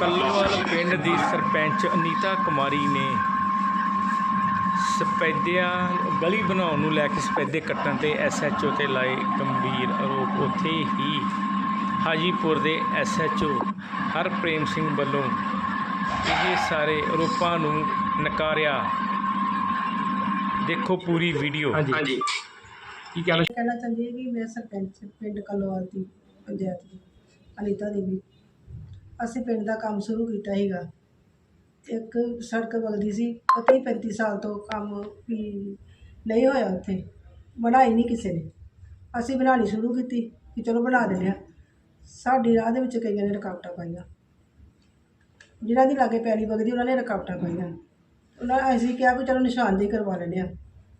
ਕੱਲੋਵਾਲ ਪਿੰਡ ਦੀ ਸਰਪੰਚ ਅਨੀਤਾ ਕੁਮਾਰੀ ਨੇ ਸਪੈਦਿਆਂ ਗਲੀ ਬਣਾਉਣ ਨੂੰ ਲੈ ਕੇ ਸਪੈਦੇ ਕੱਟਣ ਤੇ ਐਸਐਚਓ ਤੇ ਲਾਏ ਗੰਭੀਰ ਆਰੋਪ। ਉੱਥੇ ਹੀ ਹਾਜੀਪੁਰ ਦੇ ਐਸਐਚਓ ਹਰਪ੍ਰੇਮ ਸਿੰਘ ਵੱਲੋਂ ਇਹ ਸਾਰੇ ਆਰੋਪਾਂ ਨੂੰ ਨਕਾਰਿਆ। ਦੇਖੋ ਪੂਰੀ ਵੀਡੀਓ। ਹਾਂਜੀ। ਕੀ ਕਹਿਣਾ ਕਹਿਣਾ ਚਾਹੁੰਦੀ ਹਾਂ ਕਿ ਮੈਂ ਸਰਪੰਚ ਪਿੰਡ ਕਲੋਵਾਲ ਦੀ ਪੰਚਾਇਤ ਦੀ ਅਨੀਤਾ ਦੇਵੀ ਅਸੀਂ ਪਿੰਡ ਦਾ ਕੰਮ ਸ਼ੁਰੂ ਕੀਤਾ ਸੀਗਾ। ਇੱਕ ਸੜਕ ਵਗਦੀ ਸੀ, ਪੱਚੀ 35 ਸਾਲ ਤੋਂ ਕੰਮ ਵੀ ਨਹੀਂ ਹੋਇਆ ਉੱਥੇ। ਬਣਾਈ ਨਹੀਂ ਕਿਸੇ ਨੇ। ਅਸੀਂ ਬਣਾਉਣੀ ਸ਼ੁਰੂ ਕੀਤੀ ਕਿ ਚਲੋ ਬਣਾ ਦਿੰਦੇ ਹਾਂ। ਸਾਡੀ ਰਾਹ ਦੇ ਵਿੱਚ ਕਈਆਂ ਨੇ ਰੁਕਾਵਟਾਂ ਪਾਈਆਂ। ਜਿਨ੍ਹਾਂ ਦੀ ਲਾਗੇ ਪੈਲੀ ਵਗਦੀ ਉਹਨਾਂ ਨੇ ਰੁਕਾਵਟਾਂ ਪਾਈਆਂ। ਉਹਨਾਂ ਅਸੀਂ ਕਿਹਾ ਵੀ ਚਲੋ ਨਿਸ਼ਾਨਦੇਹੀ ਕਰਵਾ ਲੈਂਦੇ ਹਾਂ।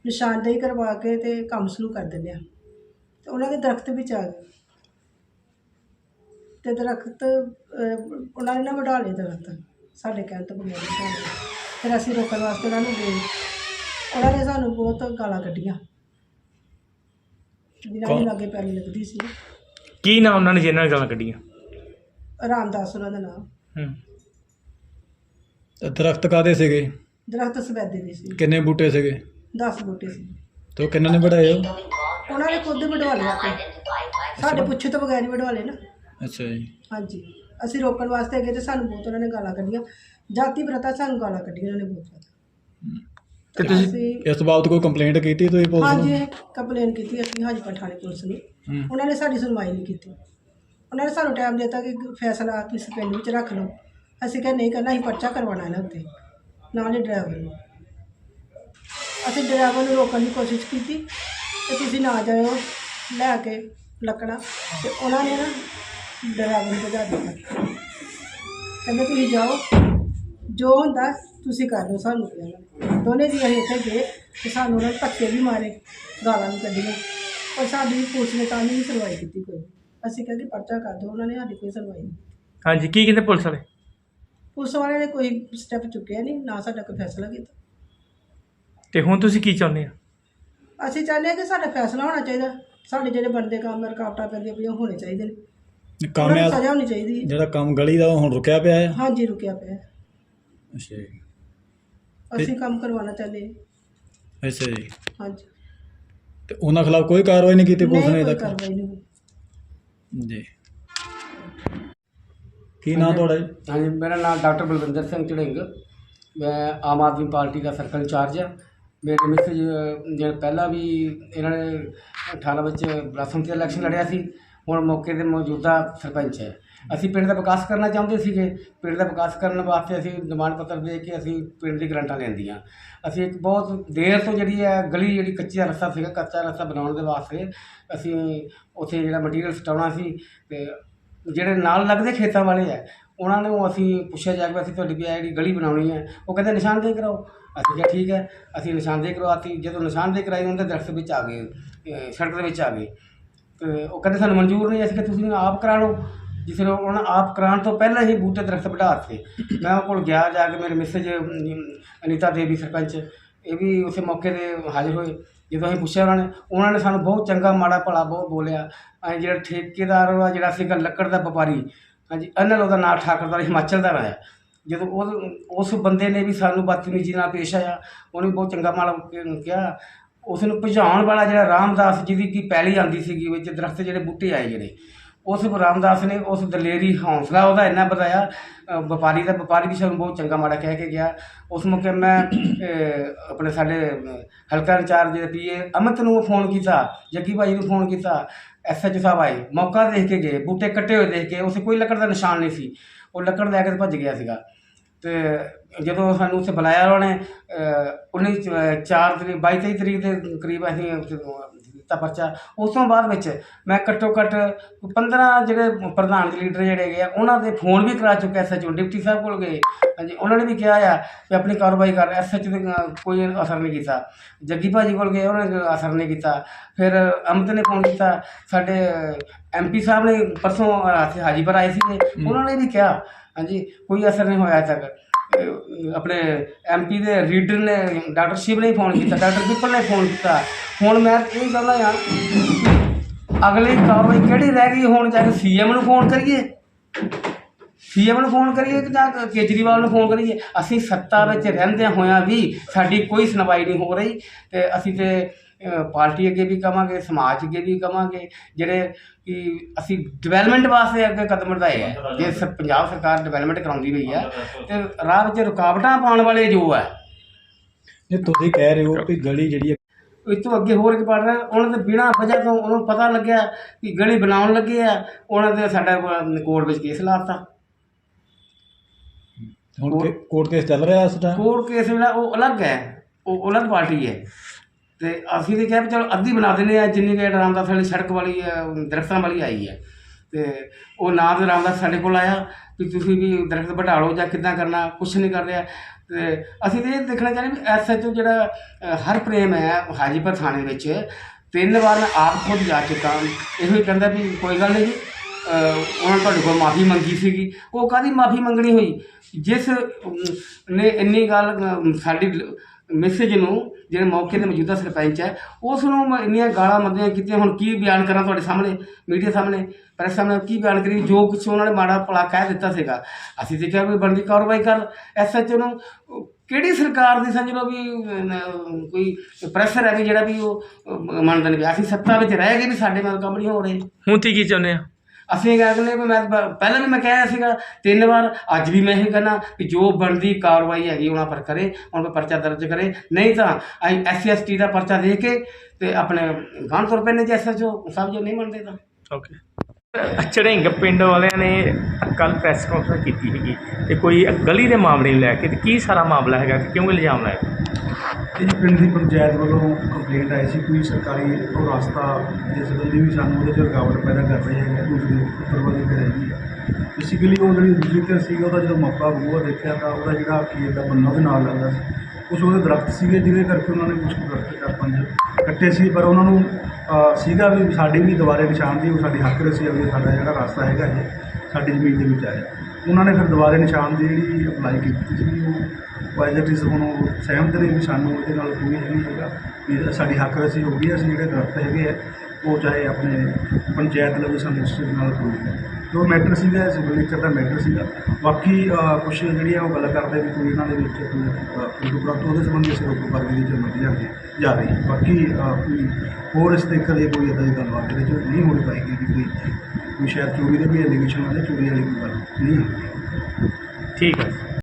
ਨਿਸ਼ਾਨਦੇਹੀ ਕਰਵਾ ਕੇ ਤੇ ਕੰਮ ਸ਼ੁਰੂ ਕਰ ਦਿੰਦੇ ਹਾਂ। ਤੇ ਉਹਨਾਂ ਦੇ ਦਰਖਤ ਵਿੱਚ ਆ ਗਏ। ਤੇ ਦਰਖਤ ਉਹਨਾਂ ਨੇ ਨਾ ਵਢਾ ਲਏ ਦਰਖਤ ਸਾਡੇ ਕਹਿਣ ਤੋਂ ਬਗੈਰ ਫਿਰ ਅਸੀਂ ਰੋਕਣ ਵਾਸਤੇ ਉਹਨਾਂ ਨੂੰ ਗਏ। ਉਹਨਾਂ ਨੇ ਸਾਨੂੰ ਬਹੁਤ ਗਾਲਾਂ ਕੱਢੀਆਂ। ਜਿਨ੍ਹਾਂ ਦੀ ਲਾਗੇ ਪੈਲੀ ਲੱਗਦੀ ਸੀ। ਕੀ ਨਾ ਉਹਨਾਂ ਨੇ ਜਿਹਨਾਂ ਨਾਲ ਗਾਲਾਂ ਕੱਢੀਆਂ? ਰਾਮਦਾਸ ਉਹਨਾਂ ਦਾ ਨਾਮ। ਹੂੰ। ਤੇ ਦਰਖਤ ਕਾਦੇ ਸੀਗੇ? ਦਰਖਤ ਸਬੈਦੇ ਦੇ ਸੀ। ਕਿੰਨੇ ਬੂਟੇ ਸੀਗੇ? 10 ਬੂਟੇ ਸੀ। ਤੇ ਉਹ ਕਿੰਨਾਂ ਨੇ ਉਹ? ਉਹਨਾਂ ਨੇ ਖੁਦ ਵਢਵਾ ਲਿਆ ਆਪੇ। ਸਾਡੇ ਪੁੱਛੇ ਤੋਂ ਬਗੈਰ ਹੀ ਵਢਵਾ ਲਏ ਨਾ। ਅੱਛਾ ਜੀ। ਹਾਂਜੀ। ਅਸੀਂ ਰੋਕਣ ਵਾਸਤੇ ਗਏ ਤੇ ਸਾਨੂੰ ਬਹੁਤ ਉਹਨਾਂ ਨੇ ਗਾਲਾਂ ਕੱਢੀਆਂ। ਜਾਤੀ ਪ੍ਰਥਾ ਸਾਨੂੰ ਗਾਲਾਂ ਕੱਢੀਆਂ ਉਹਨਾਂ ਨੇ ਬਹੁਤ ਜ਼ਿਆਦਾ। ਤੇ ਤੁਸੀਂ ਅਸੀਂ ਇਸ ਬਾਬਤ ਕੋਈ ਕੰਪਲੇਂਟ ਕੀਤੀ ਤੁਸੀਂ ਪੁਲਿਸ ਨੂੰ? ਹਾਂਜੀ ਕੰਪਲੇਨ ਕੀਤੀ ਅਸੀਂ ਹਾਜੀਪੁਰ ਥਾਣੇ ਪੁਲਿਸ ਨੂੰ। ਹੂੰ। ਉਹਨਾਂ ਨੇ ਸਾਡੀ ਸੁਣਵਾਈ ਨਹੀਂ ਕੀਤੀ। ਉਹਨਾਂ ਨੇ ਸਾਨੂੰ ਟਾਈਮ ਦਿੱਤਾ ਕਿ ਫੈਸਲਾ ਤੁਸੀਂ ਪਿੰਡ ਵਿੱਚ ਰੱਖ ਲਓ। ਅਸੀਂ ਕਿਹਾ ਨਹੀਂ ਕਰਨਾ ਅਸੀਂ ਪਰਚਾ ਕਰਵਾਉਣਾ ਇਹਨਾਂ ਉੱਤੇ। ਨਾਲ ਹੀ ਡਰਾਈਵਰ ਨੂੰ। ਅਸੀਂ ਡਰਾਈਵਰ ਨੂੰ ਰੋਕਣ ਦੀ ਕੋਸ਼ਿਸ਼ ਕੀਤੀ ਕਿ ਤੁਸੀਂ ਨਾ ਜਾਇਓ ਲੈ ਕੇ ਲੱਕੜਾਂ। ਤੇ ਉਹਨਾਂ ਨੇ ਨਾ ਡਰਾਈਵਰ ਨੂੰ ਭਜਾ ਦਿੱਤਾ ਕਹਿੰਦੇ ਤੁਸੀਂ ਜਾਓ। ਜੋ ਹੁੰਦਾ ਤੁਸੀਂ ਕਰ ਲਓ ਸਾਨੂੰ ਕੀ ਕਹਿਣਾ ਦੋਨੇ ਜੀ ਅਸੀਂ ਇੱਥੇ ਗਏ ਤੇ ਸਾਨੂੰ ਉਹਨਾਂ ਨੇ ਧੱਕੇ ਵੀ ਮਾਰੇ ਗਾਲਾਂ ਵੀ ਕੱਢੀਆਂ। ਪਰ ਸਾਡੀ ਪੁਲਿਸ ਨੇ ਤਾਂ ਨਹੀਂ ਸੁਣਵਾਈ ਕੀਤੀ ਕੋਈ। ਅਸੀਂ ਕਿਹਾ ਕਿ ਪਰਚਾ ਕਰ ਦਿਓ ਉਹਨਾਂ ਨੇ ਸਾਡੀ ਕੋਈ ਸੁਣਵਾਈ ਨਹੀਂ ਹਾਂਜੀ ਕੀ ਕਹਿੰਦੇ ਪੁਲਿਸ ਵਾਲੇ? ਪੁਲਿਸ ਵਾਲਿਆਂ ਨੇ ਕੋਈ ਸਟੈਪ ਚੁੱਕਿਆ ਨਹੀਂ ਨਾ ਸਾਡਾ ਕੋਈ ਫੈਸਲਾ ਕੀਤਾ। ਤੇ ਹੁਣ ਤੁਸੀਂ ਕੀ ਚਾਹੁੰਦੇ ਆ ਅਸੀਂ ਚਾਹੁੰਦੇ ਹਾਂ ਕਿ ਸਾਡਾ ਫੈਸਲਾ ਹੋਣਾ ਚਾਹੀਦਾ। ਸਾਡੇ ਜਿਹੜੇ ਬਣਦੇ ਕੰਮ ਰੁਕਾਵਟਾਂ ਪੈਂਦੀਆਂ ਪਈਆਂ ਹੋਣੇ ਚਾਹੀਦੇ ਨੇ। ਕੰਮ ਉਹਨਾਂ ਆ ਨੂੰ ਸਜ਼ਾ ਹੋਣੀ ਚਾਹੀਦੀ ਹੈ। ਜਿਹੜਾ ਕੰਮ ਗਲੀ ਦਾ ਉਹ ਹੁਣ ਰੁਕਿਆ ਪਿਆ ਹੈ? ਹਾਂਜੀ ਰੁਕਿਆ ਪਿਆ ਹੈ। ਅੱਛਾ ਜੀ। ਅਸੀਂ ਕੰਮ ਕਰਵਾਉਣਾ ਚਾਹੁੰਦੇ ਹਾਂ। ਅੱਛਾ ਜੀ। ਹਾਂਜੀ। ਤੇ ਉਹਨਾਂ ਖਿਲਾਫ ਕੋਈ ਕਾਰਵਾਈ ਨਹੀਂ ਕੀਤੀ ਪੁਲਿਸ ਨੇ ਨਹੀਂ ਕੋਈ ਤੱਕ? ਕਾਰਵਾਈ ਨਹੀਂ ਹੋਈ। ਜੀ। ਕੀ ਨਾਮ ਤੁਹਾਡਾ ਜੀ? ਹਾਂਜੀ ਮੇਰਾ ਨਾਮ ਡਾਕਟਰ ਬਲਵਿੰਦਰ ਸਿੰਘ ਚੜਿੰਗ। ਮੈਂ ਆਮ ਆਦਮੀ ਪਾਰਟੀ ਦਾ ਸਰਕਲ ਇੰਚਾਰਜ ਹਾਂ। ਮੇਰੇ ਮਿਸਜ ਜਿਹੜੇ ਪਹਿਲਾਂ ਵੀ ਇਹਨਾਂ ਨੇ 18 ਵਿੱਚ ਬਲਾਸਮ ਤੇ ਇਲੈਕਸ਼ਨ ਲੜਿਆ ਸੀ ਹੁਣ ਮੌਕੇ ਦੇ ਮੌਜੂਦਾ ਸਰਪੰਚ ਹੈ। ਅਸੀਂ ਪਿੰਡ ਦਾ ਵਿਕਾਸ ਕਰਨਾ ਚਾਹੁੰਦੇ ਸੀਗੇ। ਪਿੰਡ ਦਾ ਵਿਕਾਸ ਕਰਨ ਵਾਸਤੇ ਅਸੀਂ ਡਿਮਾਂਡ ਪੱਤਰ ਦੇ ਕੇ ਅਸੀਂ ਪਿੰਡ ਦੀ ਗਰੰਟਾਂ ਲੈਂਦੀਆਂ। ਅਸੀਂ ਇੱਕ ਬਹੁਤ ਦੇਰ ਤੋਂ ਜਿਹੜੀ ਹੈ ਗਲੀ ਜਿਹੜੀ ਕੱਚਾ ਰਸਤਾ ਸੀਗਾ, ਕੱਚਾ ਰਸਤਾ ਬਣਾਉਣ ਦੇ ਵਾਸਤੇ ਅਸੀਂ ਉੱਥੇ ਜਿਹੜਾ ਮਟੀਰੀਅਲ ਸਟਾਉਣਾ ਸੀ ਤੇ ਜਿਹੜੇ ਨਾਲ ਲੱਗਦੇ ਖੇਤਾਂ ਵਾਲੇ ਆ ਉਹਨਾਂ ਨੂੰ ਅਸੀਂ ਪੁੱਛਿਆ ਜਾ ਕੇ ਅਸੀਂ ਤੁਹਾਡੀ ਵੀ ਜਿਹੜੀ ਗਲੀ ਬਣਾਉਣੀ ਹੈ, ਉਹ ਕਹਿੰਦੇ ਨਿਸ਼ਾਨਦੇਹੀ ਕਰਾਓ। ਅਸੀਂ ਕਿਹਾ ਠੀਕ ਹੈ, ਅਸੀਂ ਨਿਸ਼ਾਨਦੇਹੀ ਕਰਵਾਤੀ। ਜਦੋਂ ਨਿਸ਼ਾਨਦੇਹੀ ਕਰਾਈ ਉਹਨਾਂ ਦੇ ਦਰਖਤ ਵਿੱਚ ਆ ਗਏ ਸੜਕ ਦੇ ਵਿੱਚ ਆ ਗਏ। ਤੇ ਉਹ ਕਹਿੰਦੇ ਸਾਨੂੰ ਮਨਜ਼ੂਰ ਨਹੀਂ, ਅਸੀਂ ਕਿ ਤੁਸੀਂ ਆਪ ਕਰਾ ਲਓ। ਜਿਸ ਨੂੰ ਉਹਨਾਂ ਆਪ ਕਰਾਉਣ ਤੋਂ ਪਹਿਲਾਂ ਹੀ ਬੂਟੇ ਦਰਖਤ ਵਢਾ ਦਿੱਤੇ। ਮੈਂ ਉਹ ਕੋਲ ਗਿਆ ਜਾ ਕੇ ਮੇਰੇ ਮਿਸਜ ਅਨੀਤਾ ਦੇਵੀ ਸਰਪੰਚ, ਇਹ ਵੀ ਉਸੇ ਮੌਕੇ ਤੇ ਹਾਜ਼ਰ ਹੋਏ। ਜਦੋਂ ਅਸੀਂ ਪੁੱਛਿਆ ਉਹਨਾਂ ਨੇ ਉਹਨਾਂ ਨੇ ਸਾਨੂੰ ਬਹੁਤ ਚੰਗਾ, ਮਾੜਾ ਭਲਾ ਬਹੁਤ ਬੋਲਿਆ। ਅਸੀਂ ਜਿਹੜਾ ਠੇਕੇਦਾਰ ਵਾ ਜਿਹੜਾ ਸੀਗਾ ਲੱਕੜ ਦਾ ਵਪਾਰੀ, ਹਾਂਜੀ, ਅਨਲ ਉਹਦਾ ਨਾਂ ਠਾਕਰਦਾਰ ਹਿਮਾਚਲ ਦਾ ਆਇਆ ਜਦੋਂ ਉਹ, ਉਸ ਬੰਦੇ ਨੇ ਵੀ ਸਾਨੂੰ ਬਦਤਮੀਜ਼ੀ ਨਾਲ ਪੇਸ਼ ਆਇਆ, ਉਹਨੇ ਬਹੁਤ ਚੰਗਾ ਮਾੜਾ ਕਿਹਾ। ਉਸ ਨੂੰ ਭਜਾਉਣ ਵਾਲਾ ਜਿਹੜਾ ਰਾਮਦਾਸ ਜਿਹਦੀ ਕੀ ਪੈਲੀ ਆਂਦੀ ਸੀਗੀ ਵਿੱਚ ਦਰਖਤ ਜਿਹੜੇ ਬੂਟੇ ਆਏ ਜਿਹੜੇ, ਉਸ ਰਾਮਦਾਸ ਨੇ ਉਸ ਦਲੇਰੀ ਹੌਸਲਾ ਉਹਦਾ ਇੰਨਾ ਵਧਾਇਆ ਵਪਾਰੀ ਦਾ ਵਪਾਰੀ ਵੀ ਸਾਨੂੰ ਬਹੁਤ ਚੰਗਾ ਮਾੜਾ ਕਹਿ ਕੇ ਗਿਆ। ਉਸ ਮੌਕੇ ਮੈਂ ਆਪਣੇ ਸਾਡੇ ਹਲਕਾ ਇੰਚਾਰਜ ਜਿਹੜੇ ਪੀਏ ਅਮਿਤ ਨੂੰ ਫੋਨ ਕੀਤਾ, ਜੱਗੀ ਭਾਈ ਨੂੰ ਫੋਨ ਕੀਤਾ ਐਸਐਚ ਸਾਹਿਬ ਆਏ, ਮੌਕਾ ਦੇਖ ਕੇ ਗਏ, ਬੂਟੇ ਕੱਟੇ ਹੋਏ ਦੇਖ ਕੇ, ਉਸੇ ਕੋਈ ਲੱਕੜ ਦਾ ਨਿਸ਼ਾਨ ਨਹੀਂ ਸੀ। ਉਹ ਲੱਕੜ ਲੈ ਕੇ ਭੱਜ ਗਿਆ ਸੀਗਾ। ਤੇ ਜਦੋਂ ਸਾਨੂੰ ਉੱਥੇ ਬੁਲਾਇਆ ਉਹਨਾਂ ਨੇ ਅ, 19 ਚ- ਚਾਰ ਤਰੀਕ 22 23 ਤਰੀਕ ਦੇ ਕਰੀਬ ਅਸੀਂ ਦਿੱਤਾ ਪਰਚਾ। ਉਸ ਤੋਂ ਬਾਅਦ ਵਿੱਚ ਮੈਂ ਘੱਟੋ ਘੱਟ 15 ਜਿਹੜੇ ਪ੍ਰਧਾਨ ਦੇ ਲੀਡਰ ਜਿਹੜੇ ਹੈਗੇ ਆ ਉਹਨਾਂ ਦੇ ਫੋਨ ਵੀ ਕਰਾ ਚੁੱਕਿਆ ਐਸਐਚਓ ਡਿਪਟੀ ਸਾਹਿਬ ਕੋਲ ਗਏ। ਹਾਂਜੀ ਉਹਨਾਂ ਨੇ ਵੀ ਕਿਹਾ ਆ ਕਿ ਆਪਣੀ ਕਾਰਵਾਈ ਕਰ ਐਸਐਚ ਦੇ ਕੋਈ ਅਸਰ ਨਹੀਂ ਕੀਤਾ। ਜੱਗੀ ਭਾਜੀ ਕੋਲ ਗਏ ਉਹਨਾਂ ਨੇ ਅਸਰ ਨਹੀਂ ਕੀਤਾ। ਫਿਰ ਅਮਿਤ ਨੇ ਫੋਨ ਕੀਤਾ। ਸਾਡੇ ਐਮਪੀ ਸਾਹਿਬ ਨੇ ਪਰਸੋਂ ਇੱਥੇ ਹਾਜੀਪੁਰ ਆਏ ਸੀਗੇ। ਉਹਨਾਂ ਨੇ ਵੀ ਕਿਹਾ ਹਾਂਜੀ ਕੋਈ ਅਸਰ ਨਹੀਂ ਹੋਇਆ ਤੱਕ। ਆਪਣੇ ਐਮਪੀ ਦੇ ਰੀਡਰ ਨੇ ਡਾਕਟਰ ਸ਼ਿਵ ਨੇ ਫੋਨ ਕੀਤਾ ਡਾਕਟਰ ਪਿੱਪਲ ਨੇ ਫੋਨ ਕੀਤਾ। ਹੁਣ ਮੈਂ ਇਹ ਕਹਿੰਦਾ ਆ। ਅਗਲੀ ਕਾਰਵਾਈ ਕਿਹੜੀ ਰਹਿ ਗਈ? ਹੁਣ ਚਾਹੇ ਕੇ ਸੀਐਮ ਨੂੰ ਫੋਨ ਕਰੀਏ। ਸੀਐਮ ਨੂੰ ਫੋਨ ਕਰੀਏ ਕਿ ਜਾਂ ਕੇਜਰੀਵਾਲ ਨੂੰ ਫੋਨ ਕਰੀਏ? ਅਸੀਂ ਸੱਤਾ ਵਿੱਚ ਰਹਿੰਦਿਆਂ ਹੋਇਆਂ ਵੀ ਸਾਡੀ ਕੋਈ ਸੁਣਵਾਈ ਨਹੀਂ ਹੋ ਰਹੀ ਤੇ ਅਸੀਂ ਤੇ ਪਾਰਟੀ ਅੱਗੇ ਵੀ ਕਵਾਂਗੇ, ਸਮਾਜ ਅੱਗੇ ਵੀ ਕਵਾਂਗੇ, ਜਿਹੜੇ ਕਿ ਅਸੀਂ ਡਿਵੈਲਪਮੈਂਟ ਵਾਸਤੇ ਅੱਗੇ ਕਦਮ ਵਧਾਏ ਆ। ਜੇ ਪੰਜਾਬ ਸਰਕਾਰ ਡਿਵੈਲਪਮੈਂਟ ਕਰਾਉਂਦੀ ਪਈ ਹੈ ਤੇ ਰਾਹ ਵਿੱਚ ਰੁਕਾਵਟਾਂ ਪਾਉਣ ਵਾਲੇ ਜੋ ਹੈ ਜੇ ਤੁਸੀਂ ਕਹਿ ਰਹੇ ਹੋ ਕਿ ਗਲੀ ਜਿਹੜੀ ਹੈ ਇਸ ਤੋਂ ਅੱਗੇ ਹੋਰ ਕੀ ਪੜ ਰਿਹਾ। ਉਹਨਾਂ ਦੇ ਬਿਨਾਂ ਵਜ੍ਹਾ ਤੋਂ ਉਹਨਾਂ ਨੂੰ ਪਤਾ ਲੱਗਿਆ ਕਿ ਗਲੀ ਬਣਾਉਣ ਲੱਗੇ ਆ। ਉਹਨਾਂ ਦੇ ਸਾਡਾ ਕੋਰਟ ਵਿੱਚ ਕੇਸ ਲਾਤਾ ਹੁਣ ਕੇ- ਕੋਰਟ ਕੇਸ ਚੱਲ ਰਿਹਾ ਇਸ ਟਾਈਮ ਕੋਰਟ ਕੇਸ ਜਿਹੜਾ ਉਹ ਅਲੱਗ ਹੈ। ਉਹ ਅਲੱਗ ਪਾਰਟੀ ਹੈ। ਤੇ ਅਸੀਂ ਤੇ ਕਿਹਾ ਵੀ ਚਲੋ ਅੱਧੀ ਬਣਾ ਦਿੰਦੇ ਆ। ਜਿੰਨੀ ਵੇਟ ਰਾਮਦਾਸ ਵਾਲੀ ਸੜਕ ਵਾਲੀ ਅ, ਦਰਖਤਾਂ ਵਾਲੀ ਆਈ ਹੈ। ਤੇ ਉਹ ਨਾਮ ਦੇ ਰਾਮਦਾਸ ਸਾਡੇ ਕੋਲ ਆਇਆ ਵੀ ਤੁਸੀਂ ਵੀ ਦਰਖਤ ਵਢਾ ਲਓ ਜਾਂ ਕਿੱਦਾਂ ਕਰਨਾ ਕੁਛ ਨਹੀਂ ਕਰ ਰਿਹਾ ਤੇ ਅਸੀਂ ਤੇ ਇਹ ਦੇਖਣਾ ਚਾਹੁੰਦੇ ਵੀ ਐਸਐਚਓ ਜਿਹੜਾ ਹਰ ਪ੍ਰੇਮ ਹੈ ਹਾਜੀਪੁਰ ਥਾਣੇ ਵਿੱਚ, ਤਿੰਨ ਵਾਰ ਮੈਂ ਆਪ ਖੁਦ ਜਾ ਚੁੱਕਾ। ਇਹੋ ਹੀ ਕਹਿੰਦਾ ਵੀ ਕੋਈ ਗੱਲ ਨਹੀਂ ਜੀ ਉਹਨਾਂ ਨੇ ਤੁਹਾਡੇ ਕੋਲ ਮਾਫੀ ਮੰਗੀ ਸੀਗੀ। ਉਹ ਕਾਦੀ ਮਾਫੀ ਮੰਗਣੀ ਹੋਈ? ਜਿਸ ਨੇ ਇੰਨੀ ਗੱਲ ਸਾਡੀ ਮੈਸੇਜ ਨੂੰ ਜਿਹੜੇ ਮੌਕੇ ਦੇ ਮੌਜੂਦਾ ਸਰਪੰਚ ਹੈ, ਉਸ ਨੂੰ ਮੈਂ ਇੰਨੀਆਂ ਗਾਲਾਂ ਮੰਦੀਆਂ ਕੀਤੀਆਂ, ਹੁਣ ਕੀ ਬਿਆਨ ਕਰਾਂ ਤੁਹਾਡੇ ਸਾਹਮਣੇ, ਮੀਡੀਆ ਸਾਹਮਣੇ ਪ੍ਰੈਸ ਸਾਹਮਣੇ, ਕੀ ਬਿਆਨ ਕਰੀ ਜੋ ਕੁਛ ਉਹਨਾਂ ਨੇ ਮਾੜਾ ਭਲਾ ਕਹਿ ਦਿੱਤਾ ਸੀਗਾ। ਅਸੀਂ ਤੇ ਕਿਹਾ ਵੀ ਬਣਦੀ ਕਾਰਵਾਈ ਕਰ ਐਸਐਚਓ ਨੂੰ। ਕਿਹੜੀ ਸਰਕਾਰ ਦੀ ਸਮਝ ਲਓ ਵੀ ਕੋਈ ਪ੍ਰੈਸ਼ਰ ਹੈ ਵੀ ਜਿਹੜਾ ਵੀ ਉਹ ਮੰਨਦੇ ਨੇ ਵੀ, ਅਸੀਂ ਸੱਤਾ ਵਿੱਚ ਰਹਿ ਗਏ ਵੀ ਸਾਡੇ ਨਾਲ ਕੰਮ ਨਹੀਂ ਹੋ। ਰਹੇ ਹੁਣ ਤੀ ਕੀ ਚਾਹੁੰਦੇ ਆ ਅਸੀਂ ਕਹਿ ਕਹਿੰਦੇ ਵੀ ਮੈਂ ਪ- ਪਹਿਲਾਂ ਵੀ ਮੈਂ ਕਿਹਾ ਸੀਗਾ, ਤਿੰਨ ਵਾਰ, ਅੱਜ ਵੀ ਮੈਂ ਇਹ ਕਹਿੰਦਾ ਕਿ ਜੋ ਬਣਦੀ ਕਾਰਵਾਈ ਹੈਗੀ ਉਹਨਾਂ ਪਰ ਕਰੇ ਉਹਨਾਂ ਪਰ ਪਰਚਾ ਦਰਜ ਕਰੇ। ਨਹੀਂ ਤਾਂ ਅਸੀਂ ਐਸਸੀ ਐਸਟੀ ਦਾ ਪਰਚਾ ਦੇ ਕੇ ਤੇ ਆਪਣੇ ਗਾਂ ਤੁਰ ਪੈਣੇ ਜੇ ਐਸਐਚਓ ਸਾਹਿਬ ਜੋ ਨਹੀਂ ਮੰਨਦੇ ਤਾਂ। ਓਕੇ ਚੜਿੰਗ ਪਿੰਡ ਵਾਲਿਆਂ ਨੇ ਕੱਲ ਪ੍ਰੈਸ ਕਾਨਫਰੰਸ ਕੀਤੀ ਹੈਗੀ ਤੇ ਕੋਈ ਗਲੀ ਦੇ ਮਾਮਲੇ ਨੂੰ ਲੈ ਕੇ ਤੇ ਕੀ ਸਾਰਾ ਮਾਮਲਾ ਹੈਗਾ ਕਿ ਕਿਉਂ ਇਲਜ਼ਾਮ ਲਾਇਆ? ਇਹ ਪਿੰਡ ਦੀ ਪੰਚਾਇਤ ਵੱਲੋਂ ਕੰਪਲੇਂਟ ਆਈ ਸੀ, ਕੋਈ ਸਰਕਾਰੀ ਉਹ ਰਸਤਾ ਦੇ ਸੰਬੰਧੀ ਵੀ ਸਾਨੂੰ ਉਹਦੇ 'ਚ ਰੁਕਾਵਟ ਪੈਦਾ ਕਰ ਰਹੀ ਹੈ ਦੂਸਰੀ ਉੱਪਰਵਾਦੀ ਤੇ ਹੈਗੀ ਹੈ ਬੇਸਿਕਲੀ ਉਹ ਜਿਹੜੀ ਦੂਸਰੀ ਤੇ ਸੀਗਾ ਉਹਦਾ ਜਦੋਂ ਮੌਕਾ ਬੂਆ ਦੇਖਿਆ ਤਾਂ ਉਹਦਾ ਜਿਹੜਾ ਖੇਤ ਦਾ ਬੰਨਾ ਉਹਦੇ ਨਾਲ ਲੱਗਦਾ ਸੀ। ਕੁਛ ਉਹਦੇ ਦਰਖਤ ਸੀਗੇ, ਜਿਹਦੇ ਕਰਕੇ ਉਹਨਾਂ ਨੇ ਕੁਛ ਕੁ ਦਰਖਤ ਚਾਰ ਪੰਜ ਕੱਟੇ ਸੀ, ਪਰ ਉਹਨਾਂ ਨੂੰ ਸੀਗਾ ਵੀ ਸਾਡੀ ਵੀ ਦੁਬਾਰੇ ਨਿਸ਼ਾਨ ਦੀ, ਉਹ ਸਾਡੀ ਹੱਕ ਰਸੀ ਆ ਵੀ ਸਾਡਾ ਜਿਹੜਾ ਰਸਤਾ ਹੈਗਾ ਇਹ ਸਾਡੀ ਜ਼ਮੀਨ ਦੇ ਵਿੱਚ ਆਇਆ। ਉਹਨਾਂ ਨੇ ਫਿਰ ਦੁਬਾਰੇ ਨਿਸ਼ਾਨ ਦੀ ਜਿਹੜੀ ਅਪਲਾਈ ਕੀਤੀ ਸੀਗੀ ਉਹ ਵਾਇਜ਼ਟਿਸ ਹੁਣ ਉਹ ਸਹਿਮਤ ਨੇ ਵੀ ਸਾਨੂੰ ਉਹਦੇ ਨਾਲ ਕੋਈ ਨਹੀਂ ਹੈਗਾ ਵੀ ਸਾਡੀ ਹੱਕ ਰਸੀ ਹੋ ਗਈ ਅਸੀਂ ਜਿਹੜੇ ਦਰਖਤ ਹੈਗੇ ਆ ਉਹ ਚਾਹੇ ਆਪਣੇ ਪੰਚਾਇਤ ਲੈਵਲ ਸਾਨੂੰ ਉਸ ਚੀਜ਼ ਨਾਲ ਕੋਈ। ਜੋ ਮੈਟਰ ਸੀਗਾ ਸਿਗਨੇਚਰ ਦਾ ਮੈਟਰ ਸੀਗਾ। ਬਾਕੀ ਕੁਝ ਜਿਹੜੀਆਂ ਉਹ ਗੱਲ ਕਰਦੇ ਵੀ ਕੋਈ ਇਹਨਾਂ ਦੇ ਵਿੱਚ ਕੋਈ ਫੋਟੋਗ੍ਰਾਫ ਉਹਦੇ ਸੰਬੰਧੀ ਅਸੀਂ ਰੋਕ ਕਰਕੇ ਦੀ ਚੱਲਦੀ ਜਾਂਦੀ ਜਾ ਰਹੀ ਹੈ। ਬਾਕੀ ਕੋਈ ਹੋਰ ਇਸ ਤਰੀਕੇ ਦੀ ਕੋਈ ਇਦਾਂ ਦੀ ਗੱਲਬਾਤ ਇਹਦੇ ਵਿੱਚ ਨਹੀਂ ਹੋਣੀ ਪਾਈਗੀ ਕਿ ਕੋਈ ਕੋਈ ਸ਼ਾਇਦ ਚੋਰੀ ਦੇ ਵੀ ਐਲੀਗੇਸ਼ਨ ਵਾਲੇ ਚੋਰੀ ਵਾਲੀ ਕੋਈ ਗੱਲ ਨਹੀਂ ਠੀਕ ਹੈ